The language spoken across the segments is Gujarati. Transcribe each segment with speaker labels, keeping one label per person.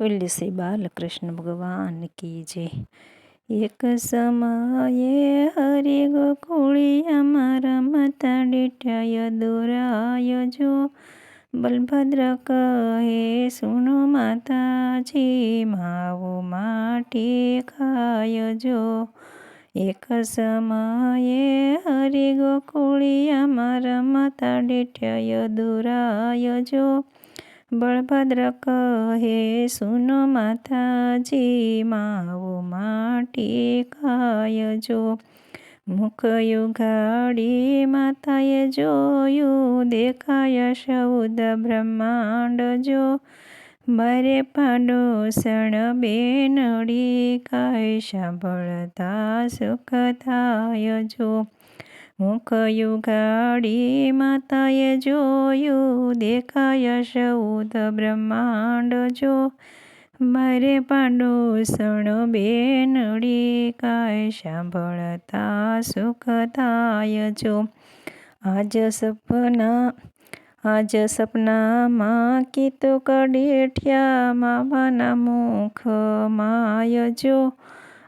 Speaker 1: બોલ્ય શ્રી બાલકૃષ્ણ ભગવાન કી જય. એક સમયે હરિ અમારા માતા ડીઠાય દોરાય જો. બલભદ્ર કહે સુનો માતાજી, માવો માટી ખાય જો. એક સમયે હરિ અમારા રમતા ડીઠાય દોરાય જો. બળભદ્ર કહે, સુનો માતાજી, માવો માટી ખાયજો મુખ યુગાડી માતાએ જોયું, દેખાય સૌદ બ્રહ્માંડ જો. મારે પાંડોસણ બેનડી કાય સાંભળતા સુખ થાય જો. મુખ ગાડી માતાએ જોયું દેખાય સૌદ બ્રહ્માંડ જો મારે પાંડુસણ બેનડી કાય સાંભળતા સુખ થાય જો આજ સપના, આજ સપનામાં કીતો કડેઠિયા મામાના મુખ માય જો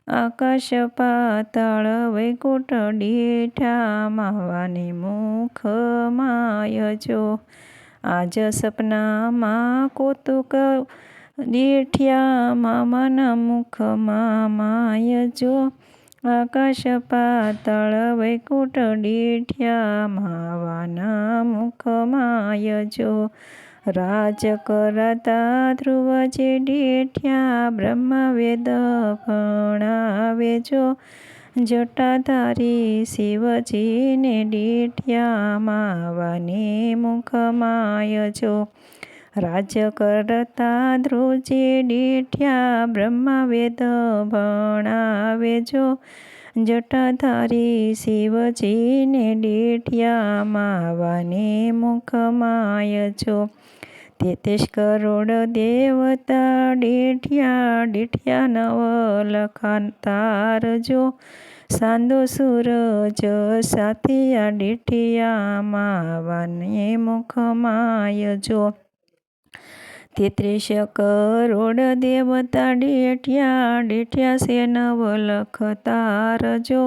Speaker 1: આકાશ પાતાળ વૈકુટ ડેઠા માવાની મુખ માયજો આજ સપનામાં કોતુક ડેઠિયા મામાના મુખમાં માયજો આકાશ પાતાળ વૈકુટ ડેઠિયા માવાના મુખ માય જો રાજ કરતા ધ્રુવજે ડેઠ્યા બ્રહ્મ વેદ ભણાવે જો. જટાધારી શિવજીને ડેઠ્યા માવાને મુખમાય જો. રાજ કરતા ધ્રુવજે ડેઠ્યા બ્રહ્મ વેદ ભણાવે જો. જટાધારી શિવજીને ડેઠિયા માવાને મુખમાય જો તેત્રીસ કરોડ દેવતા ડેઠિયા ડેઠિયા નવ લખાતાર જો. સાંદો સૂરજ સાથિયા ડેઠિયા માવાને મુખમાય જો. તેત્રીસ કરોડ દેવતા ડેઠિયા, ડેઠ્યા સે નવ લખતા જો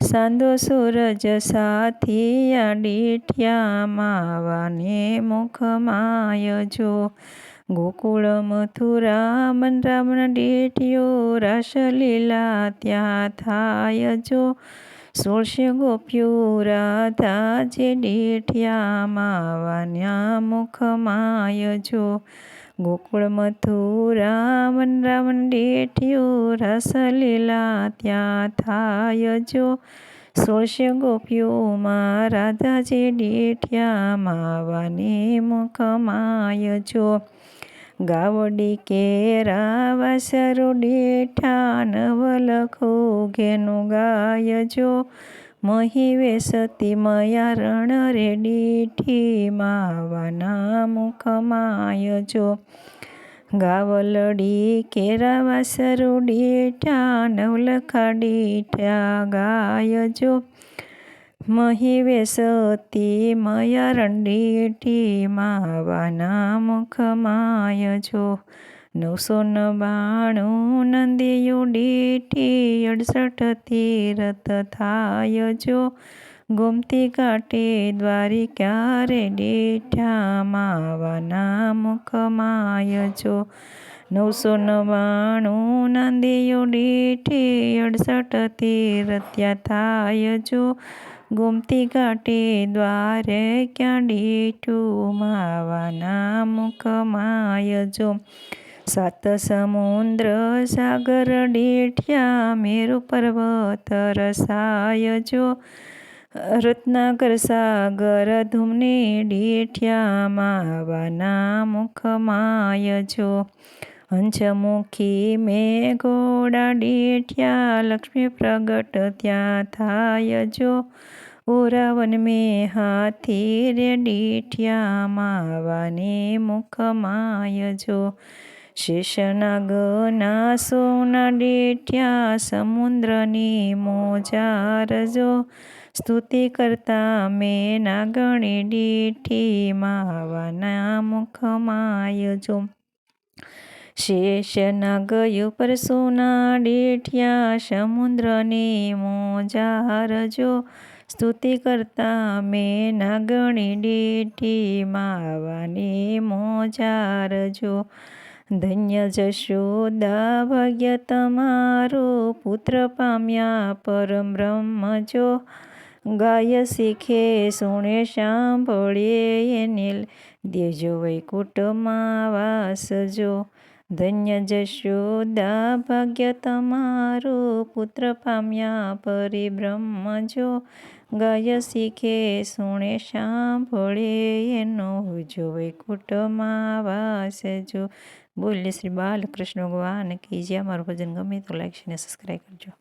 Speaker 1: સાંદો સૂરજ સાથિયા ડેઠ્યા માવાને મુખમાય જો ગોકુળ મથુરા મન રામણ ડેઠ્યો રાસલીલા ત્યાં થાય જો સોળશે ગોપીઓ રાધા જે ડેઠિયા માવાન્યા મુખમાય જો. ગોકુળ મથુરા રામન ડેઠિયો રસલીલા ત્યાં થાય જો. સોળશે ગોપીઓમાં રાધાજી ડેઠિયા માવાને મુખમાય જો. ગાવડી કેરા વાસરો ડેઠા નવલખો ઘેનું ગાય જો મહિવે સતી મયા રણ રે ડીઠી માવાના મુખમાય જો. ગાવલડી કેરા વાસરો ડેઠા નવલખા ડેઠા ગાય જો મહિવે સતી મયા રંડેટી માવાના મુખમાય જો નવસો બાણું નંદીઓ ડેઠી અડસઠ તીરથ થાય જો ગોમતી કાટે દ્વારી ક્યારે ડેઠા માવાના મુખમાય જો નવસો નવ્વાણું નાંદીઓ ડેઠી અડસઠ તીરથ થાય જો ગોમતી ઘાટે દ્વારે ક્યાં ડેઠું માવાના મુખમાય જો સાત સમુદ્ર સાગર ડેઠ્યા મેરુ પર્વત રસાય જો રત્નાકર સાગર ધૂમને ડેઠ્યા માવાના મુખમાય જો હંસમુખી મેં ઘોડા ડેઠ્યા લક્ષ્મી પ્રગટ ત્યાં થાય જો. ઓરાવન મેં હાથી રે માવાની માવાને મુખમાય જો. શેષનાગના સોના ડેઠ્યા સમુદ્રની મોજાર જો. સ્તુતિ કરતા મેં નાગણી ડીઠી, માવાના મુખ માય જો. શેષ ના ગયું પરસુના ડેઠિયા સમુદ્રની મોજારજો સ્તુતિ કરતા મેં નાગણી ડેઠી માવાની મોજારજો ધન્ય જશોદા ભાગ્ય તમારો પુત્ર પામ્યા પરમ બ્રહ્મ જો ગાય શીખે સુણે સાંભળે એને દેજો વૈકુટમાં વાસજો ધન્ય જશોદા ભાગ્ય તમારું પુત્ર પામ્યા પરિબ્રહ્મ જો ગાય શીખે સુણે સાંભળે એનો જો વૈકુટમાં વાસજો બોલે શ્રી બાલકૃષ્ણ ભગવાન કી જે અમારું ભજન ગમે તો લાઈક અને સબસ્ક્રાઈબ કરજો